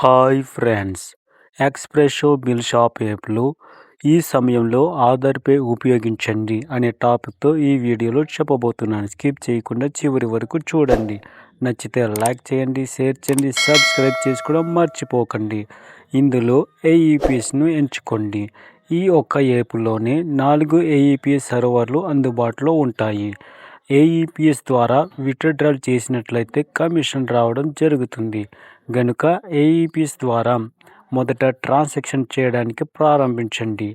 Hi friends. Expresso bill shop యాప్లో ఈ సమయంలో ఆధార్ పే ఉపయోగించండి అనే టాపిక్తో ఈ వీడియోలో చెప్పబోతున్నాను. స్కిప్ చేయకుండా చివరి వరకు చూడండి. నచ్చితే లైక్ చేయండి షేర్ చేయండి సబ్స్క్రైబ్ చేసుకోవడం మర్చిపోకండి. ఇందులో ఏఈపీఎస్ను ఎంచుకోండి. ఈ ఒక్క యాప్లోనే నాలుగు ఏఈపీఎస్ సర్వర్లు అందుబాటులో ఉంటాయి. ఏఈపీఎస్ ద్వారా విత్డ్రాల్ చేసినట్లయితే కమిషన్ రావడం జరుగుతుంది. గనుక ఏఈపీఎస్ ద్వారా మొదట ట్రాన్సాక్షన్ చేయడానికి ప్రారంభించండి.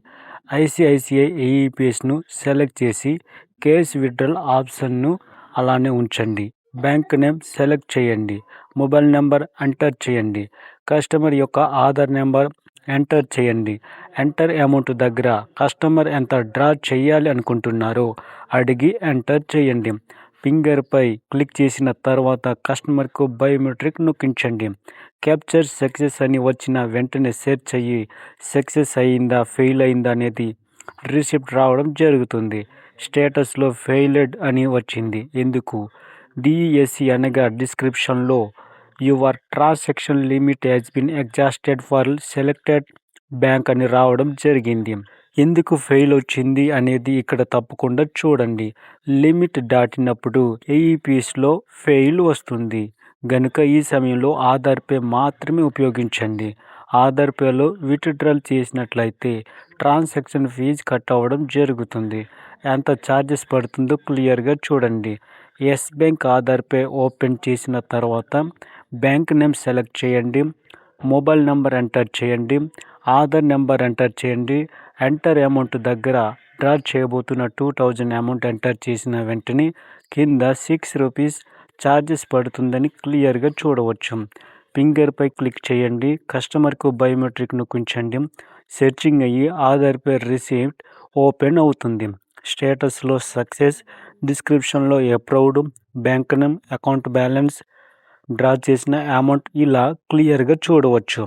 ఐసిఐసిఐ ఏఈపీఎస్ను సెలెక్ట్ చేసి కేస్ విత్డ్రాల్ ఆప్షన్ను అలానే ఉంచండి. బ్యాంక్ నేమ్ సెలెక్ట్ చేయండి. మొబైల్ నెంబర్ ఎంటర్ చేయండి. కస్టమర్ యొక్క ఆధార్ నెంబర్ ఎంటర్ చేయండి. ఎంటర్ అమౌంట్ దగ్గర కస్టమర్ ఎంత డ్రా చేయాలి అనుకుంటున్నారో అడిగి ఎంటర్ చేయండి. ఫింగర్పై క్లిక్ చేసిన తర్వాత కస్టమర్కు బయోమెట్రిక్ నొక్కించండి. క్యాప్చర్ సక్సెస్ అని వచ్చిన వెంటనే సెర్చ్ అయ్యి సక్సెస్ అయిందా ఫెయిల్ అయిందా అనేది రిసిప్ట్ రావడం జరుగుతుంది. స్టేటస్లో ఫెయిల్డ్ అని వచ్చింది. ఎందుకు? డిఈఎస్సి అనగా డిస్క్రిప్షన్లో your transaction limit has been exhausted for selected bank అని రావడం జరిగింది. ఎందుకు ఫెయిల్ వచ్చింది అనేది ఇక్కడ తప్పకుండా చూడండి. లిమిట్ దాటినప్పుడు ఏఈపీఎస్లో ఫెయిల్ వస్తుంది. గనుక ఈ సమయంలో ఆధార్ పే మాత్రమే ఉపయోగించండి. ఆధార్ పేలో విత్డ్రాల్ చేసినట్లయితే ట్రాన్సాక్షన్ ఫీజు కట్ అవ్వడం జరుగుతుంది. ఎంత ఛార్జెస్ పడుతుందో క్లియర్గా చూడండి. Yes bank Aadhaar pay open చేసిన తర్వాత బ్యాంక్ నేమ్ సెలెక్ట్ చేయండి. మొబైల్ నెంబర్ ఎంటర్ చేయండి. ఆధార్ నెంబర్ ఎంటర్ చేయండి. ఎంటర్ అమౌంట్ దగ్గర డ్రా చేయబోతున్న టూ థౌజండ్ అమౌంట్ ఎంటర్ చేసిన వెంటనే కింద సిక్స్ రూపీస్ ఛార్జెస్ పడుతుందని క్లియర్గా చూడవచ్చు. ఫింగర్పై క్లిక్ చేయండి. కస్టమర్కు బయోమెట్రిక్ నొక్కించండి. సెర్చింగ్ అయ్యి ఆధార్ పే రిసీప్ట్ ఓపెన్ అవుతుంది. స్టేటస్లో సక్సెస్ డిస్క్రిప్షన్లో approved bank name account balance draw చేసిన అమౌంట్ ఇలా క్లియర్గా చూడవచ్చు.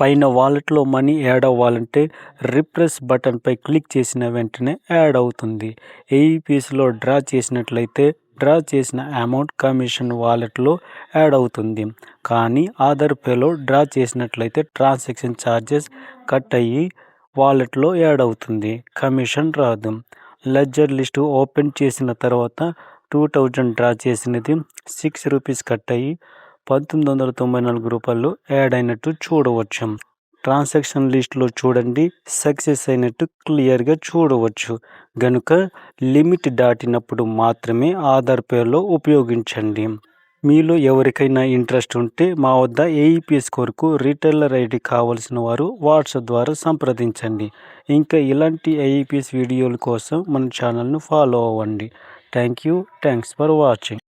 పైన వాలెట్లో మనీ యాడ్ అవ్వాలంటే రిప్రెస్ బటన్పై క్లిక్ చేసిన వెంటనే యాడ్ అవుతుంది. ఏఈపీఎస్లో డ్రా చేసినట్లయితే డ్రా చేసిన అమౌంట్ కమిషన్ వాలెట్లో యాడ్ అవుతుంది. కానీ ఆధార్ పేలో డ్రా చేసినట్లయితే ట్రాన్సాక్షన్ ఛార్జెస్ కట్ అయ్యి వాలెట్లో యాడ్ అవుతుంది. కమిషన్ రాదు. లెడ్జర్ లిస్టు ఓపెన్ చేసిన తర్వాత టూ థౌజండ్ డ్రా చేసినది సిక్స్ రూపీస్ కట్ అయ్యి పంతొమ్మిది వందల తొంభై నాలుగు రూపాయలు యాడ్ అయినట్టు చూడవచ్చు. ట్రాన్సాక్షన్ లిస్ట్లో చూడండి. సక్సెస్ అయినట్టు క్లియర్గా చూడవచ్చు. గనుక లిమిట్ దాటినప్పుడు మాత్రమే ఆధార్ పేర్లో ఉపయోగించండి. మీలో ఎవరికైనా ఇంట్రెస్ట్ ఉంటే మా వద్ద ఏఈపిఎస్ కొరకు రీటైలర్ ఐడి కావాల్సిన వారు వాట్సాప్ ద్వారా సంప్రదించండి. ఇంకా ఇలాంటి ఏఈపిఎస్ వీడియోల కోసం మన ఛానల్ను ఫాలో అవ్వండి. Thank you thanks for watching.